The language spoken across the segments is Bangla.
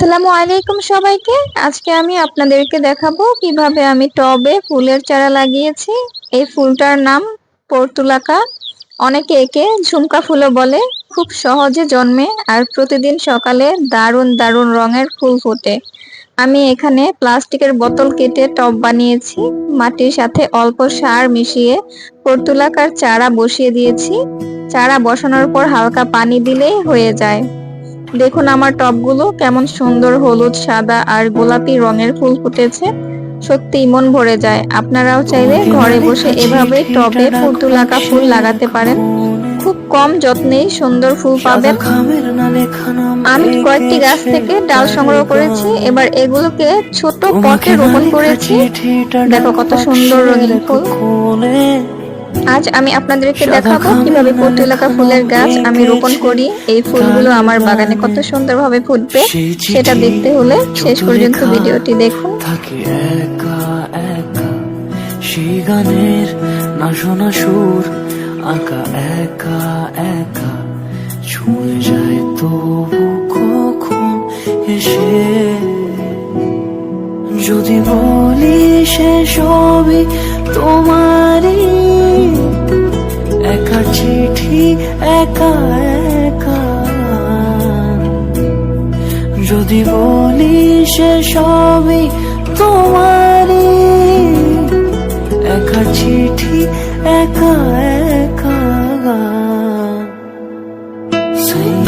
আসসালামু আলাইকুম সবাইকে। আজকে আমি আপনাদেরকে দেখাবো কীভাবে আমি টবে ফুলের চারা লাগিয়েছি। এই ফুলটার নাম পর্তুলাকা। অনেকে একে ঝুমকা ফুলও বলে। খুব সহজে জন্মে আর প্রতিদিন সকালে দারুণ দারুণ রঙের ফুল ফোটে। আমি এখানে প্লাস্টিকের বোতল কেটে টব বানিয়েছি। মাটির সাথে অল্প সার মিশিয়ে পর্তুলাকার চারা বসিয়ে দিয়েছি। চারা বসানোর পর হালকা পানি দিলেই হয়ে যায়। দেখুন আমার টবগুলো কেমন সুন্দর, হলুদ, সাদা আর গোলাপি রঙের ফুল ফুটেছে। সত্যি মন ভরে যায়। আপনারাও চাইলে ঘরে বসে এভাবে টবে ফুলতুলাকা ফুল লাগাতে পারেন। খুব কম যত্নেই সুন্দর ফুল পাবেন। আমি কয়েকটি গাছ থেকে ডাল সংগ্রহ করেছি। এবার এগুলোকে ছোট পটে রোপণ করেছি। দেখো কত সুন্দর রঙিন ফুল। আজ আমি আপনাদেরকে দেখাবো কীভাবে পটুলাকা ফুলের গাছ আমি রোপণ করি। এই ফুলগুলো আমার বাগানে কত সুন্দরভাবে ফুটবে সেটা দেখতে হলে শেষ পর্যন্ত ভিডিওটি দেখুন। থাকে একা একা সেই গানের না শোনা সুর। আঁকা একা একা ছুঁয়ে যায় তবু কখন এসে। যদি বলি সে সবই তোমারই চিঠি একা একা। যদি বলি সে সবই তোমারই একা চিঠি একা একা। সাইয়া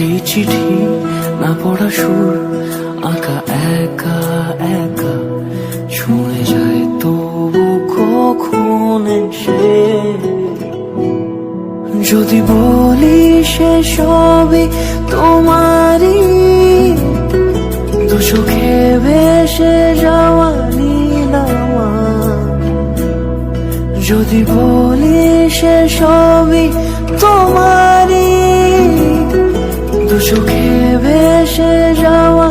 সেই চিঠি না পড়া সুর, আঁকা একা একা। ছুঁয়ে যায় তবু কখন সে যদি বলি সে সবই তোমারই, দু চোখে ভেসে যাওয়া নীলামা যদি বলি সে সবই তোমারই কত সুখে ভেসে যাওয়া